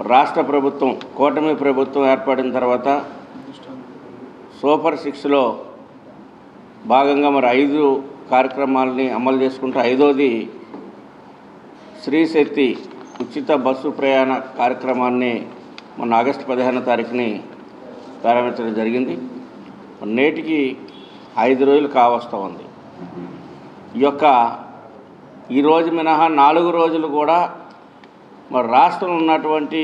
రాష్ట్ర ప్రభుత్వం కూటమి ప్రభుత్వం ఏర్పడిన తర్వాత సూపర్ సిక్స్లో భాగంగా మరి ఐదు కార్యక్రమాలని అమలు చేసుకుంటూ ఐదోది శ్రీశక్తి ఉచిత బస్సు ప్రయాణ కార్యక్రమాన్ని మొన్న ఆగస్టు పదిహేనో తారీఖుని ప్రారంభించడం జరిగింది. నేటికి ఐదు రోజులు కావస్తూ ఉంది. ఈ యొక్క ఈరోజు మినహా నాలుగు రోజులు కూడా మరి రాష్ట్రంలో ఉన్నటువంటి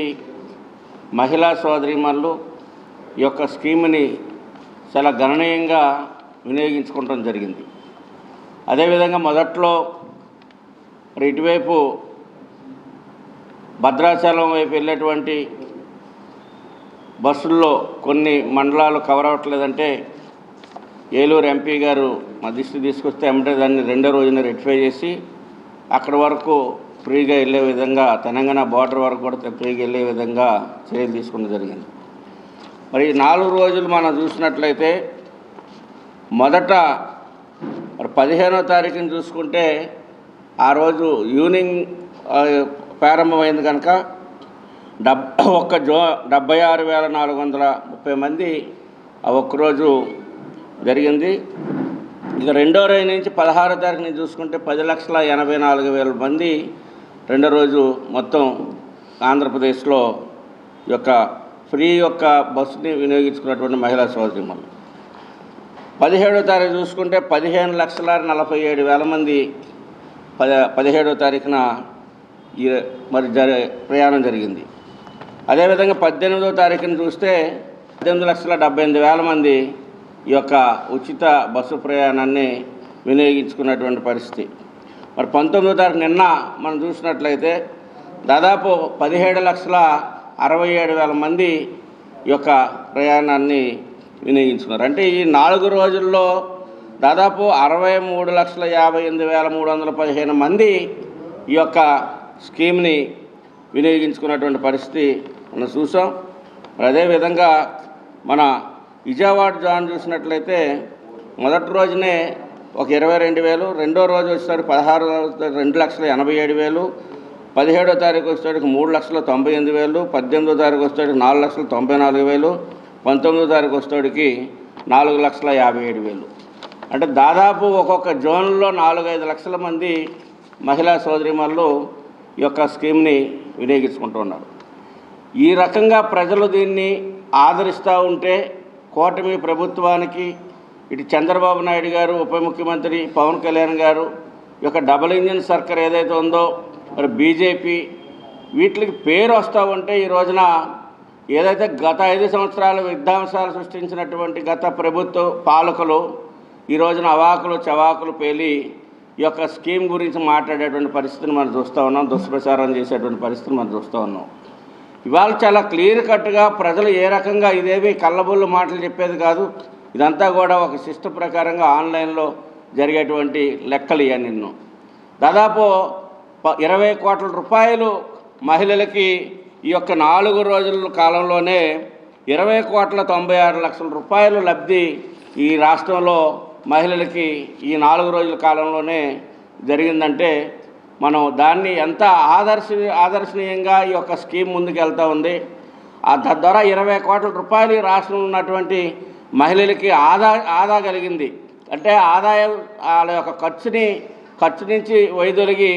మహిళా సోదరిమణులు ఈ యొక్క స్కీమ్ని చాలా గణనీయంగా వినియోగించుకోవటం జరిగింది. అదేవిధంగా మొదట్లో మరి ఇటువైపు భద్రాచలం వైపు వెళ్ళేటువంటి బస్సుల్లో కొన్ని మండలాలు కవర్ అవ్వట్లేదంటే ఏలూరు ఎంపీ గారు మా దృష్టి తీసుకొస్తే ఏమంటే దాన్ని రెండో రోజున రెక్టిఫై చేసి అక్కడి వరకు ఫ్రీగా వెళ్ళే విధంగా తెలంగాణ బార్డర్ వరకు కూడా ఫ్రీగా వెళ్ళే విధంగా చర్యలు తీసుకోవడం జరిగింది. మరి ఈ నాలుగు రోజులు మనం చూసినట్లయితే మొదట మరి పదిహేనో తారీఖుని చూసుకుంటే ఆ రోజు ఈవినింగ్ ప్రారంభమైంది కనుక డబ్ ఒక్క జో డెబ్బై ఆరు వేల నాలుగు వందల ముప్పై మంది ఆ ఒక్కరోజు జరిగింది. ఇక రెండో రోజు నుంచి పదహారో తారీఖు నుంచి చూసుకుంటే పది లక్షల ఎనభై నాలుగు వేల మంది రెండో రోజు మొత్తం ఆంధ్రప్రదేశ్లో ఈ యొక్క ఫ్రీ యొక్క బస్సుని వినియోగించుకున్నటువంటి మహిళా సోదరిమణులు పదిహేడో తారీఖు చూసుకుంటే పదిహేను లక్షల నలభై ఏడు వేల మంది పద పదిహేడో తారీఖున ఈ మరి జరి ప్రయాణం జరిగింది. అదేవిధంగా పద్దెనిమిదో తారీఖున చూస్తే పద్దెనిమిది లక్షల డెబ్బై ఎనిమిది వేల మంది ఈ యొక్క ఉచిత బస్సు ప్రయాణాన్ని వినియోగించుకున్నటువంటి పరిస్థితి. మరి పంతొమ్మిదో తారీఖు నిన్న మనం చూసినట్లయితే దాదాపు పదిహేడు లక్షల అరవై ఏడు వేల మంది ఈ యొక్క ప్రయాణాన్ని వినియోగించుకున్నారు. అంటే ఈ నాలుగు రోజుల్లో దాదాపు అరవై మూడు లక్షల యాభై ఎనిమిది వేల మూడు వందల పదిహేను మంది ఈ యొక్క స్కీమ్ని వినియోగించుకున్నటువంటి పరిస్థితి మనం చూసాం. మరి అదేవిధంగా మన విజయవాడ జాన్ చూసినట్లయితే మొదటి రోజునే ఒక ఇరవై రెండు వేలు రెండో రోజు వచ్చేసరికి పదహారు రెండు లక్షల ఎనభై ఏడు వేలు పదిహేడో తారీఖు వచ్చేటికి మూడు లక్షల తొంభై ఎనిమిది వేలు పద్దెనిమిదో తారీఖు వచ్చేటికి నాలుగు లక్షల తొంభై నాలుగు వేలు పంతొమ్మిదో తారీఖు వచ్చేటికి నాలుగు లక్షల యాభై ఏడు వేలు. అంటే దాదాపు ఒక్కొక్క జోన్లో నాలుగైదు లక్షల మంది మహిళా సోదరిమణులు ఈ యొక్క స్కీమ్ని వినియోగించుకుంటున్నారు ఈ రకంగా ప్రజలు దీన్ని ఆదరిస్తూ ఉంటే కూటమి ప్రభుత్వానికి ఇటు చంద్రబాబు నాయుడు గారు ఉప ముఖ్యమంత్రి పవన్ కళ్యాణ్ గారు ఈ యొక్క డబుల్ ఇంజిన్ సర్కార్ ఏదైతే ఉందో మరి బీజేపీ వీటికి పేరు వస్తూ ఉంటే ఈ రోజున ఏదైతే గత ఐదు సంవత్సరాలు విధ్వంసాలు సృష్టించినటువంటి గత ప్రభుత్వ పాలకులు ఈ రోజున అవాకులు చవాకులు పేలి ఈ యొక్క స్కీమ్ గురించి మాట్లాడేటువంటి పరిస్థితిని మనం చూస్తూ ఉన్నాం దుష్ప్రచారం చేసేటువంటి పరిస్థితిని మనం చూస్తూ ఉన్నాం. ఇవాళ చాలా క్లియర్ కట్గా ప్రజలు ఏ రకంగా ఇదేవి కళ్ళబొల్లు మాటలు చెప్పేది కాదు ఇదంతా కూడా ఒక సిస్ట ప్రకారంగా ఆన్లైన్లో జరిగేటువంటి లెక్కలు ఇవన్నీ నిన్ను. దాదాపు ఇరవై కోట్ల రూపాయలు మహిళలకి ఈ యొక్క నాలుగు రోజుల కాలంలోనే ఇరవై కోట్ల తొంభై ఆరు లక్షల రూపాయలు లబ్ధి ఈ రాష్ట్రంలో మహిళలకి ఈ నాలుగు రోజుల కాలంలోనే జరిగిందంటే మనం దాన్ని ఎంత ఆదర్శ ఆదర్శనీయంగా ఈ యొక్క స్కీమ్ ముందుకు వెళ్తూ ఉంది. ఆ తద్వారా ఇరవై కోట్ల రూపాయలు ఈ రాష్ట్రంలో ఉన్నటువంటి మహిళలకి ఆదా ఆదా కలిగింది. అంటే ఆదాయం వాళ్ళ యొక్క ఖర్చుని ఖర్చు నుంచి వైదొలిగి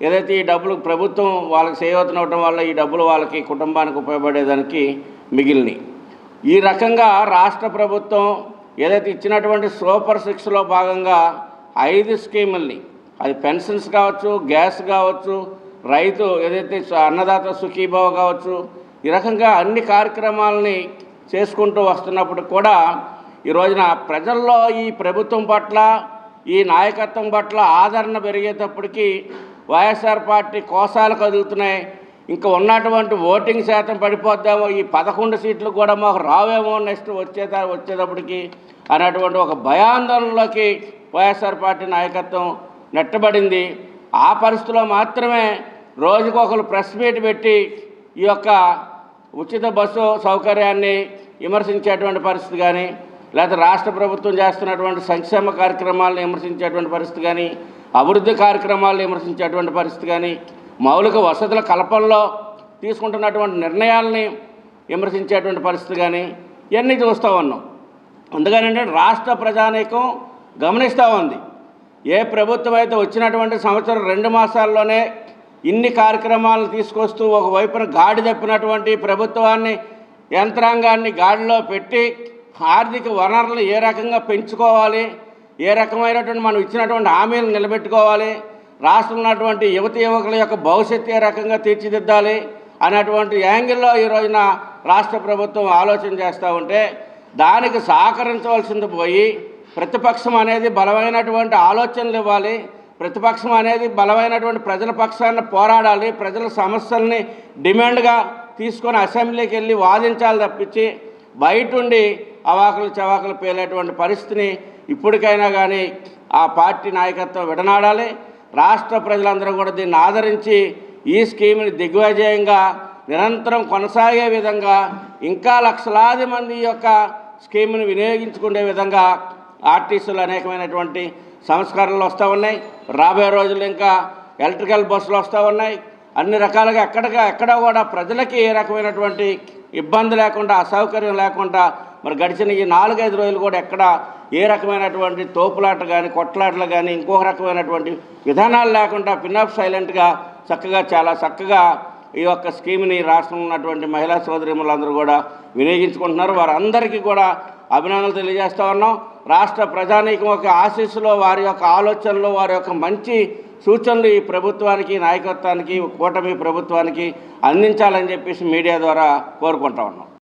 ఏదైతే ఈ డబ్బులు ప్రభుత్వం వాళ్ళకి చేయవతనవటం వల్ల ఈ డబ్బులు వాళ్ళకి కుటుంబానికి ఉపయోగపడేదానికి మిగిలినవి ఈ రకంగా రాష్ట్ర ప్రభుత్వం ఏదైతే ఇచ్చినటువంటి సూపర్ సిక్స్లో భాగంగా ఐదు స్కీముల్ని అది పెన్షన్స్ కావచ్చు గ్యాస్ కావచ్చు రైతు ఏదైతే స- అన్నదాత సుఖీభావ కావచ్చు ఈ రకంగా అన్ని కార్యక్రమాలని చేసుకుంటూ వస్తున్నప్పుడు కూడా ఈ రోజున ప్రజల్లో ఈ ప్రభుత్వం పట్ల ఈ నాయకత్వం పట్ల ఆదరణ పెరిగేటప్పటికీ వైఎస్ఆర్ పార్టీ కోసాలు కదులుతున్నాయి. ఇంకా ఉన్నటువంటి ఓటింగ్ శాతం పడిపోద్దామో ఈ పదకొండు సీట్లు కూడా మాకు రావేమో నెక్స్ట్ వచ్చేదా వచ్చేటప్పటికి అనేటువంటి ఒక భయాందోళనలోకి వైఎస్ఆర్ పార్టీ నాయకత్వం నెట్టబడింది. ఆ పరిస్థితిలో మాత్రమే రోజుకొకరు ప్రెస్ మీట్ పెట్టి ఈ యొక్క ఉచిత బస్సు సౌకర్యాన్ని విమర్శించేటువంటి పరిస్థితి కానీ లేకపోతే రాష్ట్ర ప్రభుత్వం చేస్తున్నటువంటి సంక్షేమ కార్యక్రమాలను విమర్శించేటువంటి పరిస్థితి కానీ అభివృద్ధి కార్యక్రమాలను విమర్శించేటువంటి పరిస్థితి కానీ మౌలిక వసతుల కల్పనలో తీసుకుంటున్నటువంటి నిర్ణయాల్ని విమర్శించేటువంటి పరిస్థితి కానీ ఇవన్నీ చూస్తూ ఉన్నాం. అందుకని ఏంటంటే రాష్ట్ర ప్రజానీకం గమనిస్తూ ఉంది. ఏ ప్రభుత్వం అయితే వచ్చినటువంటి సంవత్సరం రెండు మాసాల్లోనే ఇన్ని కార్యక్రమాలను తీసుకొస్తూ ఒకవైపున గాడి తప్పినటువంటి ప్రభుత్వాన్ని యంత్రాంగాన్ని గాడిలో పెట్టి ఆర్థిక వనరులు ఏ రకంగా పెంచుకోవాలి ఏ రకమైనటువంటి మనం ఇచ్చినటువంటి హామీలు నిలబెట్టుకోవాలి రాష్ట్రంలో ఉన్నటువంటి యువతి యువకుల యొక్క భవిష్యత్తు ఏ రకంగా తీర్చిదిద్దాలి అనేటువంటి యాంగిల్లో ఈ రోజున రాష్ట్ర ప్రభుత్వం ఆలోచన చేస్తూ ఉంటే దానికి సహకరించవలసింది పోయి ప్రతిపక్షం అనేది బలమైనటువంటి ఆలోచనలు ఇవ్వాలి ప్రతిపక్షం అనేది బలమైనటువంటి ప్రజల పక్షాన్ని పోరాడాలి ప్రజల సమస్యల్ని డిమాండ్గా తీసుకొని అసెంబ్లీకి వెళ్ళి వాదించాలి తప్పించి బయట ఉండి అవాకులు చవాకులు పేలేటువంటి పరిస్థితిని ఇప్పటికైనా కానీ ఆ పార్టీ నాయకత్వం విడనాడాలి. రాష్ట్ర ప్రజలందరూ కూడా దీన్ని ఆదరించి ఈ స్కీమ్ని దిగ్విజయంగా నిరంతరం కొనసాగే విధంగా ఇంకా లక్షలాది మంది ఈ యొక్క స్కీమ్ని వినియోగించుకునే విధంగా ఆర్టీసీలు అనేకమైనటువంటి సంస్కరణలు వస్తూ ఉన్నాయి. రాబోయే రోజులు ఇంకా ఎలక్ట్రికల్ బస్సులు వస్తూ ఉన్నాయి. అన్ని రకాలుగా ఎక్కడగా ఎక్కడ కూడా ప్రజలకి ఏ రకమైనటువంటి ఇబ్బంది లేకుండా అసౌకర్యం లేకుండా మరి గడిచిన ఈ నాలుగైదు రోజులు కూడా ఎక్కడ ఏ రకమైనటువంటి తోపులాట కానీ కొట్లాటలు కానీ ఇంకొక రకమైనటువంటి విధానాలు లేకుండా పిన్అప్ సైలెంట్గా చక్కగా చాలా చక్కగా ఈ యొక్క స్కీమ్ని రాష్ట్రంలో ఉన్నటువంటి మహిళా సోదరిములందరూ కూడా వినియోగించుకుంటున్నారు. వారందరికీ కూడా అభినందనలు తెలియజేస్తూ ఉన్నాం. రాష్ట్ర ప్రజానీకం యొక్క ఆశీస్సులో వారి యొక్క ఆలోచనలు వారి యొక్క మంచి సూచనలు ఈ ప్రభుత్వానికి నాయకత్వానికి కూటమి ప్రభుత్వానికి అందించాలని చెప్పేసి మీడియా ద్వారా కోరుకుంటా ఉన్నాం.